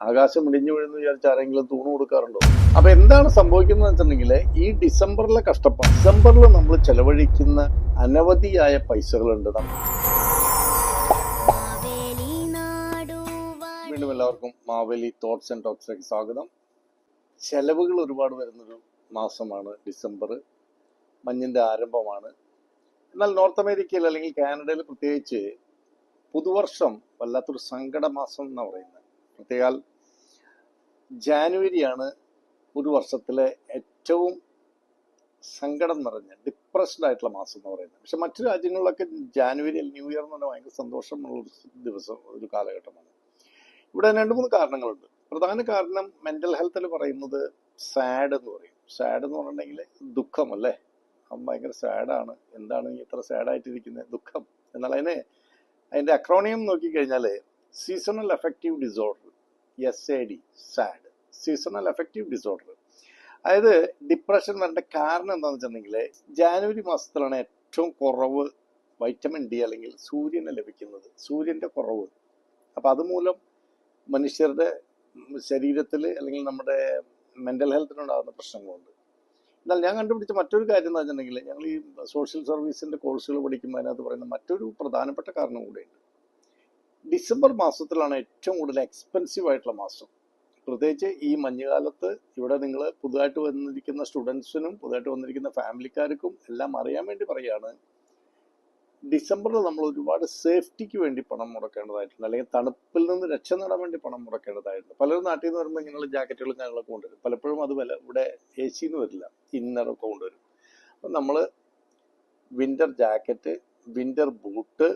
ആകാശം ഇടിഞ്ഞു വീഴുന്നു വിചാരിച്ച ആരെങ്കിലും തൂണ് കൊടുക്കാറുണ്ടോ? അപ്പൊ എന്താണ് സംഭവിക്കുന്നത് വെച്ചിട്ടുണ്ടെങ്കിൽ ഈ ഡിസംബറിലെ കഷ്ടപ്പാട്. ഡിസംബറിൽ നമ്മൾ ചെലവഴിക്കുന്ന അനവധിയായ പൈസകളുണ്ട് വീണ്ടും എല്ലാവർക്കും മാവേലി തോട്ട്സ് ആൻഡ് ടോക്സിലേക്ക് സ്വാഗതം. ചെലവുകൾ ഒരുപാട് വരുന്നൊരു മാസമാണ് ഡിസംബർ. മഞ്ഞിന്റെ ആരംഭമാണ്. എന്നാൽ നോർത്ത് അമേരിക്കയിൽ അല്ലെങ്കിൽ കാനഡയിൽ പ്രത്യേകിച്ച് പുതുവർഷം വല്ലാത്തൊരു സങ്കട മാസം എന്ന് പറയുന്നത്. പ്രത്യേകാൽ ജാനുവരിയാണ് ഒരു വർഷത്തിലെ ഏറ്റവും സങ്കടം നിറഞ്ഞ ഡിപ്രസ്ഡ് ആയിട്ടുള്ള മാസം എന്ന് പറയുന്നത്. പക്ഷെ മറ്റു രാജ്യങ്ങളിലൊക്കെ ജാനുവരി ന്യൂ ഇയർ എന്ന് പറഞ്ഞാൽ ഭയങ്കര സന്തോഷമുള്ള ഒരു ദിവസം ഒരു കാലഘട്ടമാണ്. ഇവിടെ രണ്ട് മൂന്ന് കാരണങ്ങളുണ്ട്. പ്രധാന കാരണം മെന്റൽ ഹെൽത്തിൽ പറയുന്നത് സാഡ് എന്ന് പറയും. സാഡ് എന്ന് പറഞ്ഞിട്ടുണ്ടെങ്കിൽ ദുഃഖം അല്ലേ? ഭയങ്കര സാഡാണ് എന്താണ് ഇത്ര സാഡായിട്ടിരിക്കുന്നത് ദുഃഖം. എന്നാൽ അതിനെ അതിന്റെ അക്രോണിയം നോക്കിക്കഴിഞ്ഞാൽ seasonal effective disorder S A D SAD seasonal effective disorder അതായത് ഡിപ്രഷൻ വരേണ്ട കാരണം എന്താണെന്ന് വെച്ചിട്ടുണ്ടെങ്കിൽ ജാനുവരി മാസത്തിലാണ് ഏറ്റവും കുറവ് വൈറ്റമിൻ ഡി അല്ലെങ്കിൽ സൂര്യന് ലഭിക്കുന്നത് സൂര്യന്റെ കുറവ്. അപ്പം അതുമൂലം മനുഷ്യരുടെ ശരീരത്തിൽ അല്ലെങ്കിൽ നമ്മുടെ മെന്റൽ ഹെൽത്തിനുണ്ടാകുന്ന പ്രശ്നങ്ങളുണ്ട്. എന്നാൽ ഞാൻ കണ്ടുപിടിച്ച മറ്റൊരു കാര്യം എന്ന് വെച്ചിട്ടുണ്ടെങ്കിൽ ഞങ്ങൾ ഈ സോഷ്യൽ സർവീസിന്റെ കോഴ്സുകൾ പഠിക്കുമ്പോൾ അതിനകത്ത് പറയുന്ന മറ്റൊരു പ്രധാനപ്പെട്ട കാരണം കൂടെയുണ്ട് ഡിസംബർ മാസത്തിലാണ് ഏറ്റവും കൂടുതൽ എക്സ്പെൻസീവ് ആയിട്ടുള്ള മാസം. പ്രത്യേകിച്ച് ഈ മഞ്ഞുകാലത്ത് ഇവിടെ നിങ്ങൾ പുതുതായിട്ട് വന്നിരിക്കുന്ന സ്റ്റുഡൻസിനും പുതുതായിട്ട് വന്നിരിക്കുന്ന ഫാമിലിക്കാർക്കും എല്ലാം അറിയാൻ വേണ്ടി പറയുകയാണ്. ഡിസംബറിൽ നമ്മൾ ഒരുപാട് സേഫ്റ്റിക്ക് വേണ്ടി പണം മുടക്കേണ്ടതായിട്ടുണ്ട്. അല്ലെങ്കിൽ തണുപ്പിൽ നിന്ന് രക്ഷ നേടാൻ വേണ്ടി പണം മുടക്കേണ്ടതായിട്ടുണ്ട്. പലരും നാട്ടിൽ നിന്ന് വരുമ്പോൾ ഇങ്ങനെയുള്ള ജാക്കറ്റുകളും ഞങ്ങളൊക്കെ കൊണ്ടുവരും. പലപ്പോഴും അത് വില ഇവിടെ എ സിന്ന് വരില്ല. ഇന്നറൊക്കെ കൊണ്ടുവരും. അപ്പം നമ്മൾ വിന്റർ ജാക്കറ്റ് വിന്റർ ബൂട്ട്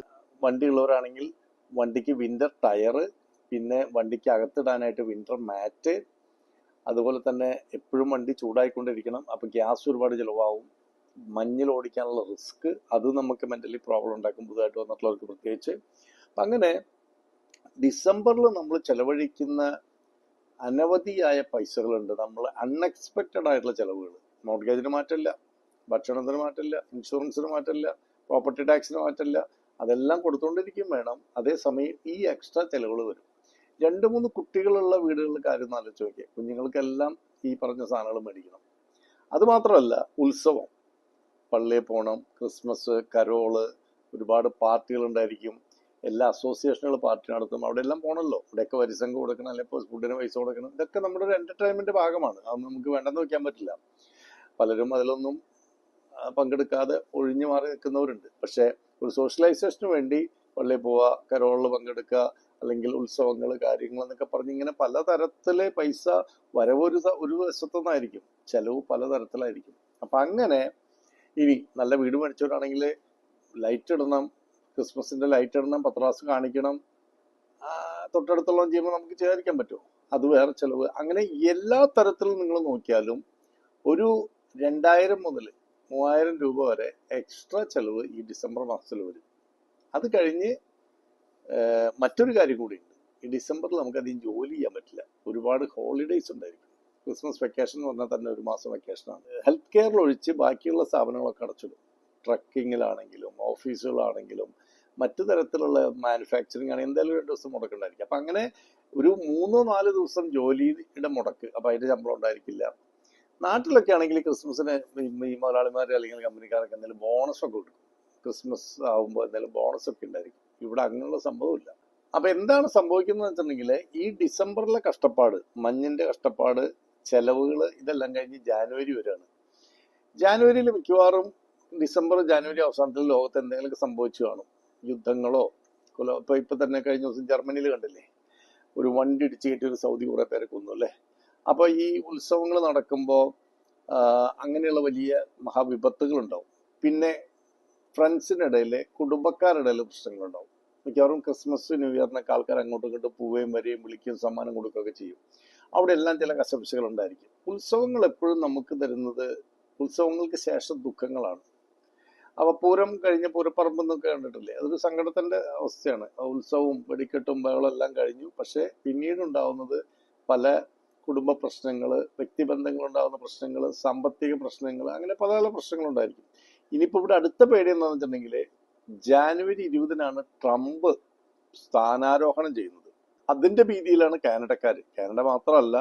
വണ്ടിയുള്ളവരാണെങ്കിൽ വണ്ടിക്ക് വിന്റർ ടയറ് പിന്നെ വണ്ടിക്ക് അകത്തിടാനായിട്ട് വിന്റർ മാറ്റ് അതുപോലെ തന്നെ എപ്പോഴും വണ്ടി ചൂടായിക്കൊണ്ടിരിക്കണം അപ്പോൾ ഗ്യാസ് ഒരുപാട് ചിലവാകും. മഞ്ഞിൽ ഓടിക്കാനുള്ള റിസ്ക് അത് നമുക്ക് മെന്റലി പ്രോബ്ലം ഉണ്ടാക്കും പുതുതായിട്ട് വന്നിട്ടുള്ളവർക്ക് പ്രത്യേകിച്ച്. അപ്പം അങ്ങനെ ഡിസംബറിൽ നമ്മൾ ചെലവഴിക്കുന്ന അനവധിയായ പൈസകളുണ്ട്. നമ്മൾ അൺഎക്സ്പെക്റ്റഡ് ആയിട്ടുള്ള ചിലവുകൾ. മോർഗേജിന് മാറ്റമില്ല ഭക്ഷണത്തിന് മാറ്റമില്ല ഇൻഷുറൻസിന് മാറ്റമില്ല പ്രോപ്പർട്ടി ടാക്സിന് മാറ്റമില്ല അതെല്ലാം കൊടുത്തുകൊണ്ടിരിക്കും വേണം. അതേസമയം ഈ എക്സ്ട്രാ ചിലവുകൾ വരും. രണ്ട് മൂന്ന് കുട്ടികളുള്ള വീടുകളുടെ കാര്യം ആലോചിച്ച് നോക്കിയ. കുഞ്ഞുങ്ങൾക്കെല്ലാം ഈ പറഞ്ഞ സാധനങ്ങൾ മേടിക്കണം. അതുമാത്രമല്ല ഉത്സവം. പള്ളിയിൽ പോകണം ക്രിസ്മസ് കരോൾ ഒരുപാട് പാർട്ടികൾ ഉണ്ടായിരിക്കും. എല്ലാ അസോസിയേഷനുകൾ പാർട്ടി നടത്തും. അവിടെ എല്ലാം പോകണമല്ലോ. ഇവിടെയൊക്കെ വരിസംഘം കൊടുക്കണം അല്ലെങ്കിൽ ഫുഡിന് പൈസ കൊടുക്കണം. ഇതൊക്കെ നമ്മുടെ ഒരു എന്റർടൈൻമെന്റ് ഭാഗമാണ്. അത് നമുക്ക് വേണ്ടെന്ന് വെക്കാൻ പറ്റില്ല. പലരും അതിലൊന്നും പങ്കെടുക്കാതെ ഒഴിഞ്ഞു മാറി നിൽക്കുന്നവരുണ്ട്. പക്ഷേ ഒരു സോഷ്യലൈസേഷന് വേണ്ടി പള്ളിയിൽ പോവുക കരോളിൽ പങ്കെടുക്കുക അല്ലെങ്കിൽ ഉത്സവങ്ങൾ കാര്യങ്ങൾ എന്നൊക്കെ പറഞ്ഞ് ഇങ്ങനെ പലതരത്തിലെ പൈസ വരവൊരു ഒരു വശത്തുനിന്നായിരിക്കും. ചെലവ് പലതരത്തിലായിരിക്കും. അപ്പൊ അങ്ങനെ ഇനി നല്ല വീട് മേടിച്ചവരാണെങ്കിൽ ലൈറ്റ് ഇടണം ക്രിസ്മസിന്റെ ലൈറ്റ് ഇടണം പത്രാസ് കാണിക്കണം തൊട്ടടുത്തുള്ള ചെയ്യുമ്പോൾ നമുക്ക് ചെയ്യാതിരിക്കാൻ പറ്റുമോ? അത് വേറെ ചിലവ്. അങ്ങനെ എല്ലാ തരത്തിലും നിങ്ങൾ നോക്കിയാലും ഒരു രണ്ടായിരം മുതൽ മൂവായിരം രൂപ വരെ എക്സ്ട്രാ ചെലവ് ഈ ഡിസംബർ മാസത്തിൽ വരും. അത് കഴിഞ്ഞ് മറ്റൊരു കാര്യം കൂടിയുണ്ട്. ഈ ഡിസംബറിൽ നമുക്ക് അധികം ജോലി ചെയ്യാൻ പറ്റില്ല. ഒരുപാട് ഹോളിഡേയ്സ് ഉണ്ടായിരിക്കും. ക്രിസ്മസ് വെക്കേഷൻ എന്ന് പറഞ്ഞാൽ തന്നെ ഒരു മാസം വെക്കേഷനാണ് ഹെൽത്ത് കെയറിൽ ഒഴിച്ച് ബാക്കിയുള്ള സ്ഥാപനങ്ങളൊക്കെ അടച്ചിടും. ട്രക്കിങ്ങിലാണെങ്കിലും ഓഫീസുകളാണെങ്കിലും മറ്റു തരത്തിലുള്ള മാനുഫാക്ചറിങ് ആണെങ്കിൽ എന്തായാലും രണ്ട് ദിവസം മുടക്കുണ്ടായിരിക്കും. അപ്പം അങ്ങനെ ഒരു മൂന്നോ നാല് ദിവസം ജോലിയുടെ മുടക്ക്. അപ്പം അതിന്റെ ശമ്പളം ഉണ്ടായിരിക്കില്ല. നാട്ടിലൊക്കെ ആണെങ്കിൽ ക്രിസ്മസിന് ഈ- മുതലാളിമാർ അല്ലെങ്കിൽ കമ്പനിക്കാരൊക്കെ എന്തെങ്കിലും ബോണസ് ഒക്കെ കൊടുക്കും. ക്രിസ്മസ് ആകുമ്പോൾ എന്തെങ്കിലും ബോണസ് ഒക്കെ ഉണ്ടായിരിക്കും. ഇവിടെ അങ്ങനെയുള്ള സംഭവമില്ല അപ്പൊ എന്താണ് സംഭവിക്കുന്നത് വെച്ചിട്ടുണ്ടെങ്കിൽ ഈ ഡിസംബറിലെ കഷ്ടപ്പാട് മഞ്ഞിന്റെ കഷ്ടപ്പാട് ചെലവുകൾ ഇതെല്ലാം കഴിഞ്ഞ് ജാനുവരി വരെയാണ്. ജാനുവരിയിൽ മിക്കവാറും ഡിസംബർ ജാനുവരി അവസാനത്തിൽ ലോകത്ത് എന്തെങ്കിലുമൊക്കെ സംഭവിച്ചു കാണും. യുദ്ധങ്ങളോ കൊല ഇപ്പൊ ഇപ്പൊ തന്നെ കഴിഞ്ഞ ദിവസം ജർമ്മനിയിൽ കണ്ടില്ലേ? ഒരു വണ്ടി ഇടിച്ച് കയറ്റി ഒരു സൗദി കുറെ പേരെ കൊന്നു അല്ലേ? അപ്പൊ ഈ ഉത്സവങ്ങൾ നടക്കുമ്പോൾ അങ്ങനെയുള്ള വലിയ മഹാവിപത്തുകൾ ഉണ്ടാവും പിന്നെ ഫ്രണ്ട്സിനിടയിൽ കുടുംബക്കാരുടെ പ്രശ്നങ്ങളുണ്ടാവും. മിക്കവാറും ക്രിസ്മസ് ന്യൂ ഇയറിനൊക്കെ ആൾക്കാർ അങ്ങോട്ടും ഇങ്ങോട്ടും പോവുകയും വരികയും വിളിക്കുകയും സമ്മാനം കൊടുക്കുകയൊക്കെ ചെയ്യും. അവിടെ എല്ലാം ചില കശപിശകൾ ഉണ്ടായിരിക്കും. ഉത്സവങ്ങൾ എപ്പോഴും നമുക്ക് തരുന്നത് ഉത്സവങ്ങൾക്ക് ശേഷം ദുഃഖങ്ങളാണ്. അവ പൂരം കഴിഞ്ഞ പൂരപ്പറമ്പ് എന്നൊക്കെ കണ്ടിട്ടില്ലേ? അതൊരു സങ്കടത്തിന്റെ അവസ്ഥയാണ്. ഉത്സവവും വെടിക്കെട്ടും ബഹളം എല്ലാം കഴിഞ്ഞു. പക്ഷെ പിന്നീട് ഉണ്ടാവുന്നത് പല കുടുംബ പ്രശ്നങ്ങൾ വ്യക്തിബന്ധങ്ങൾ ഉണ്ടാകുന്ന പ്രശ്നങ്ങൾ സാമ്പത്തിക പ്രശ്നങ്ങൾ അങ്ങനെ പല പല പ്രശ്നങ്ങളുണ്ടായിരിക്കും. ഇനിയിപ്പോൾ ഇവിടെ അടുത്ത പേടി എന്താണെന്ന് വെച്ചിട്ടുണ്ടെങ്കിൽ ജാനുവരി ഇരുപതിനാണ് ട്രംപ് സ്ഥാനാരോഹണം ചെയ്യുന്നത്. അതിന്റെ ഭീതിയിലാണ് കാനഡക്കാർ കാനഡ മാത്രമല്ല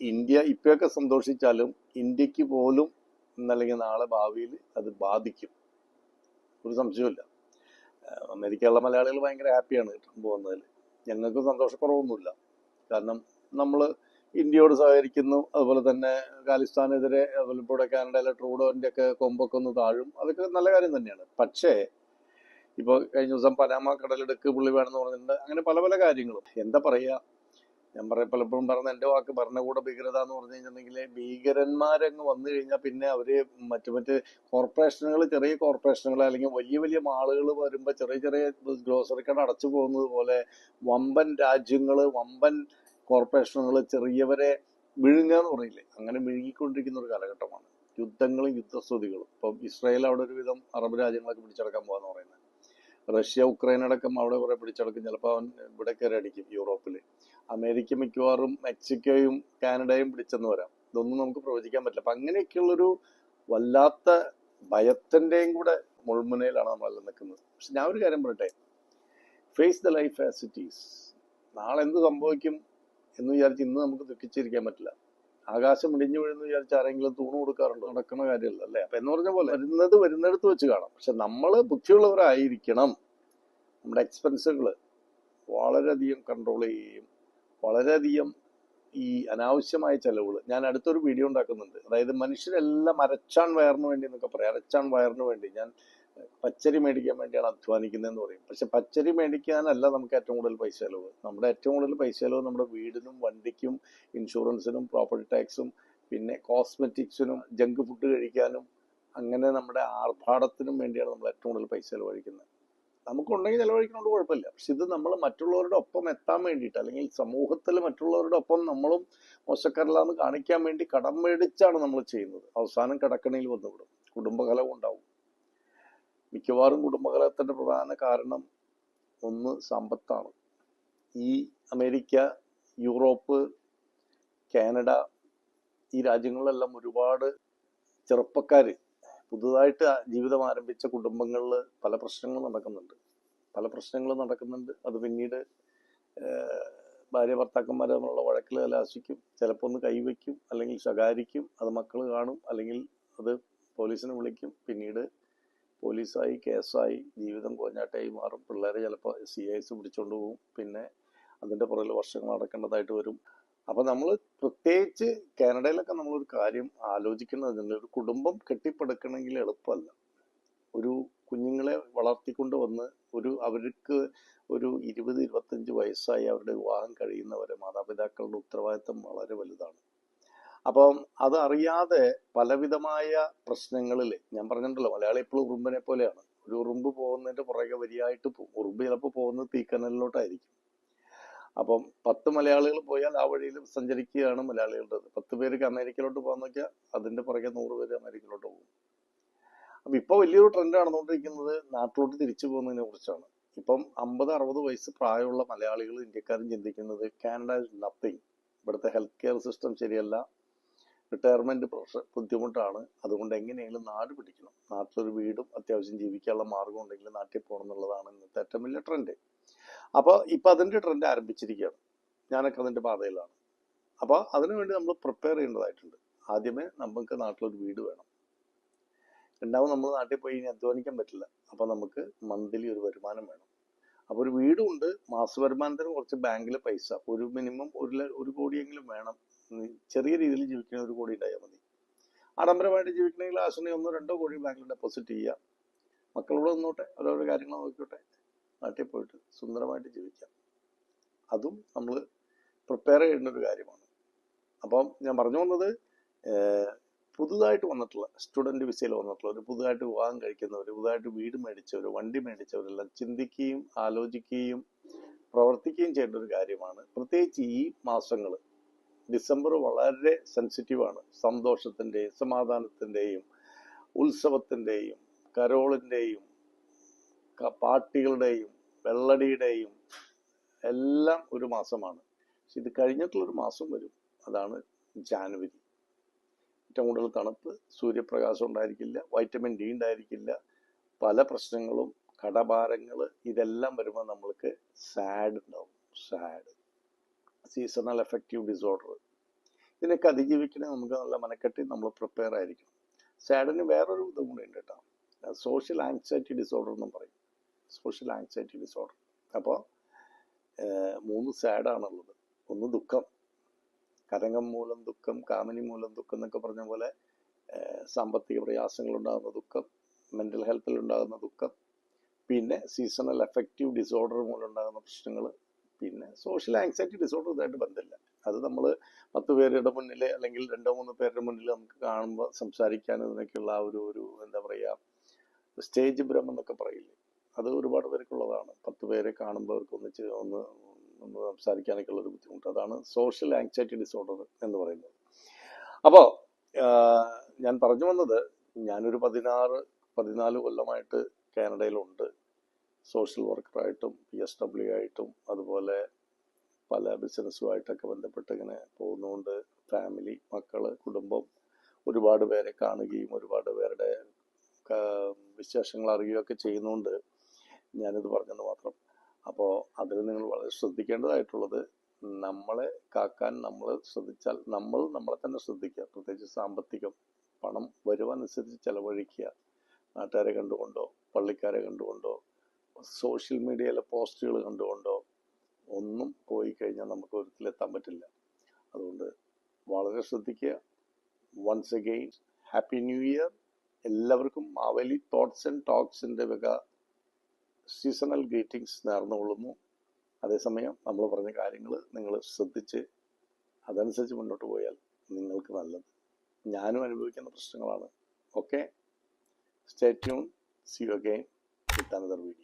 ഇന്ത്യ ഇപ്പോഴൊക്കെ സന്തോഷിച്ചാലും ഇന്ത്യയ്ക്ക് പോലും ഇന്നല്ലെങ്കിൽ നാളെ ഭാവിയിൽ അത് ബാധിക്കും. ഒരു സംശയമില്ല അമേരിക്കയിലുള്ള മലയാളികൾ ഭയങ്കര ഹാപ്പിയാണ് ട്രംപ് വന്നതിൽ. ഞങ്ങൾക്ക് സന്തോഷക്കുറവൊന്നുമില്ല. കാരണം നമ്മൾ ഇന്ത്യയോട് സഹകരിക്കുന്നു. അതുപോലെ തന്നെ ഖാലിസ്ഥാനെതിരെ അതുപോലെ ഇവിടെ കാനഡയിലെ ട്രൂഡോന്റെ ഒക്കെ കൊമ്പൊക്കെ ഒന്ന് താഴും. അതൊക്കെ നല്ല കാര്യം തന്നെയാണ്. പക്ഷേ ഇപ്പോൾ കഴിഞ്ഞ ദിവസം പനാമ കടലെടുക്ക് പുള്ളി വേണമെന്ന് പറഞ്ഞിട്ടുണ്ട്. അങ്ങനെ പല പല കാര്യങ്ങളും. എന്താ പറയുക ഞാൻ പറയാം പലപ്പോഴും പറഞ്ഞ എന്റെ വാക്ക് ഭരണകൂട ഭീകരത എന്ന് പറഞ്ഞു കഴിഞ്ഞിട്ടുണ്ടെങ്കിൽ ഭീകരന്മാരങ്ങ് വന്നു കഴിഞ്ഞാൽ പിന്നെ അവർ മറ്റു മറ്റു കോർപ്പറേഷനുകൾ ചെറിയ കോർപ്പറേഷനുകൾ അല്ലെങ്കിൽ വലിയ വലിയ മാളുകൾ വരുമ്പോൾ ചെറിയ ചെറിയ ഗ്രോസറി കട അടച്ചു പോകുന്നത് പോലെ വമ്പൻ രാജ്യങ്ങൾ വമ്പൻ കോർപ്പറേഷനുകൾ ചെറിയവരെ വിഴുങ്ങുക എന്ന് പറയില്ലേ അങ്ങനെ വിഴുങ്ങിക്കൊണ്ടിരിക്കുന്ന ഒരു കാലഘട്ടമാണ്. യുദ്ധങ്ങളും യുദ്ധസ്തുതികളും. ഇപ്പം ഇസ്രായേൽ അവിടെ ഒരുവിധം അറബ് രാജ്യങ്ങളൊക്കെ പിടിച്ചടക്കാൻ പോകാന്ന് പറയുന്നത്. റഷ്യ ഉക്രൈൻ അടക്കം അവിടെ കുറെ പിടിച്ചടക്കും. ചിലപ്പോൾ അവൻ ഇവിടെ കയറി അടിക്കും യൂറോപ്പിൽ അമേരിക്ക മിക്കവാറും മെക്സിക്കോയും കാനഡയും പിടിച്ചെന്ന് വരാം. ഇതൊന്നും നമുക്ക് പ്രവചിക്കാൻ പറ്റില്ല. അപ്പം അങ്ങനെയൊക്കെയുള്ളൊരു വല്ലാത്ത ഭയത്തിന്റെയും കൂടെ മുൾമുനയിലാണ് നമ്മളെല്ലാം നിൽക്കുന്നത്. പക്ഷെ ഞാൻ ഒരു കാര്യം പറയട്ടെ. Face the life as it is നാളെ എന്ത് സംഭവിക്കും? എന്ന് വിചാരിച്ച് ഇന്ന് നമുക്ക് ദുഃഖിച്ചിരിക്കാൻ പറ്റില്ല. ആകാശം ഇടിഞ്ഞു വീഴുന്നു വിചാരിച്ച് ആരെങ്കിലും തൂണ് കൊടുക്കാറുണ്ടോ? നടക്കുന്ന കാര്യമല്ല അല്ലേ? അപ്പൊ എന്ന് പറഞ്ഞ പോലെ വരുന്നത് വരുന്നിടത്ത് വെച്ച് കാണാം. പക്ഷെ നമ്മൾ ബുദ്ധിയുള്ളവരായിരിക്കണം നമ്മുടെ എക്സ്പെൻസുകൾ വളരെയധികം കൺട്രോൾ ചെയ്യുകയും വളരെയധികം ഈ അനാവശ്യമായ ചെലവുകൾ ഞാൻ അടുത്തൊരു വീഡിയോ ഉണ്ടാക്കുന്നുണ്ട്. അതായത് മനുഷ്യരെല്ലാം അരച്ചാൻ വയറിന് വേണ്ടി എന്നൊക്കെ പറയാം. അരച്ചാൻ വയറിന് വേണ്ടി. ഞാൻ പച്ചരി മേടിക്കാൻ വേണ്ടിയാണ് അധ്വാനിക്കുന്നതെന്ന് പറയും. പക്ഷെ പച്ചരി മേടിക്കാനല്ല നമുക്ക് ഏറ്റവും കൂടുതൽ പൈസ ചെലവ്. നമ്മുടെ ഏറ്റവും കൂടുതൽ പൈസ ചെലവ് നമ്മുടെ വീടിനും വണ്ടിക്കും ഇൻഷുറൻസിനും പ്രോപ്പർട്ടി ടാക്സും പിന്നെ കോസ്മെറ്റിക്സിനും ജങ്ക് ഫുഡ് കഴിക്കാനും അങ്ങനെ നമ്മുടെ ആർഭാടത്തിനും വേണ്ടിയാണ് നമ്മൾ ഏറ്റവും കൂടുതൽ പൈസ ചെലവഴിക്കുന്നത്. നമുക്കുണ്ടെങ്കിൽ ചെലവഴിക്കുന്നതുകൊണ്ട് കുഴപ്പമില്ല. പക്ഷെ ഇത് നമ്മൾ മറ്റുള്ളവരുടെ ഒപ്പം എത്താൻ വേണ്ടിയിട്ട് അല്ലെങ്കിൽ സമൂഹത്തിൽ മറ്റുള്ളവരുടെ ഒപ്പം നമ്മളും മോശക്കാരല്ലാന്ന് കാണിക്കാൻ വേണ്ടി കടം മേടിച്ചാണ് നമ്മൾ ചെയ്യുന്നത്. അവസാനം കടക്കണിയിൽ വന്നുവിടും. കുടുംബകലവും ഉണ്ടാവും. മിക്കവാറും കുടുംബകലഹത്തിന്റെ പ്രധാന കാരണം ഒന്ന് സമ്പത്താണ്. ഈ അമേരിക്ക യൂറോപ്പ് കാനഡ ഈ രാജ്യങ്ങളിലെല്ലാം ഒരുപാട് ചെറുപ്പക്കാർ പുതുതായിട്ട് ജീവിതം ആരംഭിച്ച കുടുംബങ്ങളിൽ പല പ്രശ്നങ്ങളും നടക്കുന്നുണ്ട്. പല പ്രശ്നങ്ങളും നടക്കുന്നുണ്ട്. അത് പിന്നീട് ഭാര്യ ഭർത്താക്കന്മാർ തമ്മിലുള്ള വഴക്കിൽ കലാശിക്കും ചിലപ്പോൾ ഒന്ന് കൈവയ്ക്കും അല്ലെങ്കിൽ ശകാരിക്കും അത് മക്കൾ കാണും അല്ലെങ്കിൽ അത് പോലീസിനെ വിളിക്കും. പിന്നീട് പോലീസായി കേസായി ജീവിതം കോഞ്ഞാട്ടായി മാറും. പിള്ളേരെ ചിലപ്പോൾ സി ഐ എസ് പിടിച്ചുകൊണ്ട് പോകും പിന്നെ അതിന്റെ പുറകിൽ വർഷങ്ങൾ നടക്കേണ്ടതായിട്ട് വരും. അപ്പൊ നമ്മൾ പ്രത്യേകിച്ച് കാനഡയിലൊക്കെ നമ്മളൊരു കാര്യം ആലോചിക്കുന്നത് ഒരു കുടുംബം കെട്ടിപ്പടുക്കണമെങ്കിൽ എളുപ്പമല്ല. ഒരു കുഞ്ഞുങ്ങളെ വളർത്തിക്കൊണ്ട് വന്ന് ഒരു അവർക്ക് ഒരു ഇരുപത് ഇരുപത്തഞ്ച് വയസ്സായി അവരുടെ വിവാഹം കഴിയുന്നവരെ മാതാപിതാക്കളുടെ ഉത്തരവാദിത്തം വളരെ വലുതാണ്. അപ്പം അത് അറിയാതെ പലവിധമായ പ്രശ്നങ്ങളിൽ ഞാൻ പറഞ്ഞിട്ടുണ്ടല്ലോ മലയാളി ഇപ്പോൾ ഉറുമ്പിനെ പോലെയാണ്. ഒരു ഉറുമ്പ് പോകുന്നതിന്റെ പുറകെ വരിയായിട്ട് ഉറുമ്പ് ചിലപ്പോൾ പോകുന്നത് തീക്കനലിലോട്ടായിരിക്കും. അപ്പം പത്ത് മലയാളികൾ പോയാൽ ആ വഴിയിൽ സഞ്ചരിക്കുകയാണ് മലയാളികളുടെ പത്ത് പേർക്ക് അമേരിക്കയിലോട്ട് പോകാന്ന് വെച്ചാൽ അതിന്റെ പുറകെ നൂറ് പേര് അമേരിക്കയിലോട്ട് പോകും. അപ്പൊ ഇപ്പൊ വലിയൊരു ട്രെൻഡ് നടന്നുകൊണ്ടിരിക്കുന്നത് നാട്ടിലോട്ട് തിരിച്ചു പോകുന്നതിനെ കുറിച്ചാണ്. ഇപ്പം അമ്പത് അറുപത് വയസ്സ് പ്രായമുള്ള മലയാളികൾ ഇന്ത്യക്കാരും ചിന്തിക്കുന്നത് കാനഡ ഇസ് നത്തിങ് ഇവിടുത്തെ ഹെൽത്ത് കെയർ സിസ്റ്റം ശരിയല്ല. റിട്ടയർമെന്റ് ബുദ്ധിമുട്ടാണ്. അതുകൊണ്ട് എങ്ങനെയെങ്കിലും നാട് പിടിക്കണം. നാട്ടിലൊരു വീടും അത്യാവശ്യം ജീവിക്കാനുള്ള മാർഗം ഉണ്ടെങ്കിൽ നാട്ടിൽ പോകണം എന്നുള്ളതാണ് ഇന്നത്തെ ഏറ്റവും വലിയ ട്രെൻഡ് അപ്പോൾ ഇപ്പൊ അതിന്റെ ട്രെൻഡ് ആരംഭിച്ചിരിക്കുകയാണ്. ഞാനൊക്കെ അതിന്റെ പാതയിലാണ്. അപ്പോൾ അതിനുവേണ്ടി നമ്മൾ പ്രിപ്പയർ ചെയ്യേണ്ടതായിട്ടുണ്ട്. ആദ്യമേ നമുക്ക് നാട്ടിലൊരു വീട് വേണം. രണ്ടാമത് നമ്മൾ നാട്ടിൽ പോയി ഇനി അധ്വാനിക്കാൻ പറ്റില്ല. അപ്പോൾ നമുക്ക് മന്ത്ലി ഒരു വരുമാനം വേണം. അപ്പോൾ ഒരു വീടുണ്ട് മാസ വരുമാനത്തിന് കുറച്ച് ബാങ്കിൽ പൈസ. ഒരു മിനിമം ഒരു ഒരു കോടിയെങ്കിലും വേണം. ചെറിയ രീതിയിൽ ജീവിക്കുന്ന ഒരു കോടി ഉണ്ടായാൽ മതി. ആഡംബരമായിട്ട് ജീവിക്കണമെങ്കിൽ ആശുപത്രി ഒന്നോ രണ്ടോ കോടി ബാങ്കിൽ ഡെപ്പോസിറ്റ് ചെയ്യുക. മക്കളോട് നിന്നോട്ടെ അവരവരുടെ കാര്യങ്ങൾ നോക്കിക്കോട്ടെ. നാട്ടിൽ പോയിട്ട് സുന്ദരമായിട്ട് ജീവിക്കാം. അതും നമ്മൾ പ്രിപ്പയർ ചെയ്യേണ്ട ഒരു കാര്യമാണ്. അപ്പം ഞാൻ പറഞ്ഞു വന്നത് പുതുതായിട്ട് വന്നിട്ടുള്ള സ്റ്റുഡന്റ് വിസയിൽ വന്നിട്ടുള്ള ഒരു പുതുതായിട്ട് വിവാഹം കഴിക്കുന്നവർ പുതുതായിട്ട് വീട് മേടിച്ചവർ വണ്ടി മേടിച്ചവരെല്ലാം ചിന്തിക്കുകയും ആലോചിക്കുകയും പ്രവർത്തിക്കുകയും ചെയ്യേണ്ട ഒരു കാര്യമാണ്. പ്രത്യേകിച്ച് ഈ മാസങ്ങൾ ഡിസംബർ വളരെ സെൻസിറ്റീവാണ്. സന്തോഷത്തിന്റെയും സമാധാനത്തിന്റെയും ഉത്സവത്തിന്റെയും കരോളിന്റെയും പാട്ടികളുടെയും വെള്ളടിയുടെയും എല്ലാം ഒരു മാസമാണ്. പക്ഷെ ഇത് കഴിഞ്ഞിട്ടുള്ളൊരു മാസം വരും. അതാണ് ജാനുവരി. ഏറ്റവും കൂടുതൽ തണുപ്പ് സൂര്യപ്രകാശം ഉണ്ടായിരിക്കില്ല വൈറ്റമിൻ ഡി ഉണ്ടായിരിക്കില്ല. പല പ്രശ്നങ്ങളും കടഭാരങ്ങൾ ഇതെല്ലാം വരുമ്പോൾ നമ്മൾക്ക് സാഡ് ഉണ്ടാവും. സാഡ്. സീസണൽ എഫക്റ്റീവ് ഡിസോർഡർ ഇതിനൊക്കെ അതിജീവിക്കണേ നമുക്ക് നല്ല മനക്കെട്ടി നമ്മൾ പ്രിപ്പയർ ആയിരിക്കണം. സാഡിന് വേറൊരു ഇതും കൂടി ഉണ്ട് കേട്ടോ. സോഷ്യൽ ആങ്സൈറ്റി ഡിസോർഡർ എന്നും പറയും. സോഷ്യൽ ആങ്സൈറ്റി ഡിസോർഡർ അപ്പോൾ മൂന്ന് സാഡാണുള്ളത് ഒന്ന് ദുഃഖം. കരങ്ങം മൂലം ദുഃഖം കാമിനി മൂലം ദുഃഖം എന്നൊക്കെ പറഞ്ഞ പോലെ സാമ്പത്തിക പ്രയാസങ്ങൾ ഉണ്ടാകുന്ന ദുഃഖം മെന്റൽ ഹെൽത്തിൽ ഉണ്ടാകുന്ന ദുഃഖം പിന്നെ സീസണൽ എഫക്റ്റീവ് ഡിസോർഡർ മൂലം ഉണ്ടാകുന്ന പ്രശ്നങ്ങൾ പിന്നെ സോഷ്യൽ ആങ്സൈറ്റി ഡിസോർഡർ ഇതായിട്ട് ബന്ധമില്ല. അത് നമ്മൾ പത്ത് പേരുടെ മുന്നിൽ അല്ലെങ്കിൽ രണ്ടോ മൂന്നോ പേരുടെ മുന്നിൽ നമുക്ക് കാണുമ്പോൾ സംസാരിക്കാനും ഇതിനൊക്കെയുള്ള ഒരു ഒരു എന്താ പറയുക സ്റ്റേജ് ഭ്രമം എന്നൊക്കെ പറയില്ലേ? അത് ഒരുപാട് പേർക്കുള്ളതാണ്. പത്ത് പേരെ കാണുമ്പോൾ അവർക്ക് ഒന്നിച്ച് ഒന്ന് ഒന്ന് സംസാരിക്കാനൊക്കെ ഉള്ള ഒരു ബുദ്ധിമുട്ട്. അതാണ് സോഷ്യൽ ആങ്സൈറ്റി ഡിസോർഡർ എന്ന് പറയുന്നത്. അപ്പോൾ ഞാൻ പറഞ്ഞു വന്നത് ഞാനൊരു പതിനാറ് പതിനാല് കൊല്ലമായിട്ട് കാനഡയിലുണ്ട്. സോഷ്യൽ വർക്കറായിട്ടും പി എസ് ഡബ്ല്യു ആയിട്ടും അതുപോലെ പല ബിസിനസ്സുമായിട്ടൊക്കെ ബന്ധപ്പെട്ട് ഇങ്ങനെ പോകുന്നതുകൊണ്ട് ഫാമിലി മക്കൾ കുടുംബം ഒരുപാട് പേരെ കാണുകയും ഒരുപാട് പേരുടെ വിശേഷങ്ങൾ അറിയുകയൊക്കെ ചെയ്യുന്നതുകൊണ്ട് ഞാനിത് പറഞ്ഞെന്ന് മാത്രം. അപ്പോൾ അതിൽ നിങ്ങൾ വളരെ ശ്രദ്ധിക്കേണ്ടതായിട്ടുള്ളത് നമ്മളെ കാക്കാൻ നമ്മൾ ശ്രദ്ധിച്ചാൽ നമ്മൾ നമ്മളെ തന്നെ ശ്രദ്ധിക്കുക. പ്രത്യേകിച്ച് സാമ്പത്തികം പണം വരുവാനനുസരിച്ച് ചെലവഴിക്കുക. നാട്ടുകാരെ കണ്ടുകൊണ്ടോ പള്ളിക്കാരെ കണ്ടുകൊണ്ടോ സോഷ്യൽ മീഡിയയിലെ പോസ്റ്റുകൾ കണ്ടുകൊണ്ടോ ഒന്നും പോയി കഴിഞ്ഞാൽ നമുക്ക് ഒരിക്കലെത്താൻ പറ്റില്ല. അതുകൊണ്ട് വളരെ ശ്രദ്ധിക്കുക. Once again happy new year എല്ലാവർക്കും മാവേലി തോട്ട്സ് ആൻഡ് ടോക്സിന്റെ വക സീസണൽ ഗ്രീറ്റിംഗ്സ് നേർന്നുകൊള്ളുന്നു. അതേസമയം നമ്മൾ പറഞ്ഞ കാര്യങ്ങൾ നിങ്ങൾ ശ്രദ്ധിച്ച് അതനുസരിച്ച് മുന്നോട്ട് പോയാൽ നിങ്ങൾക്ക് നല്ലത്. ഞാനും അനുഭവിക്കുന്ന പ്രശ്നങ്ങളാണ്. Okay stay tune see you again with another video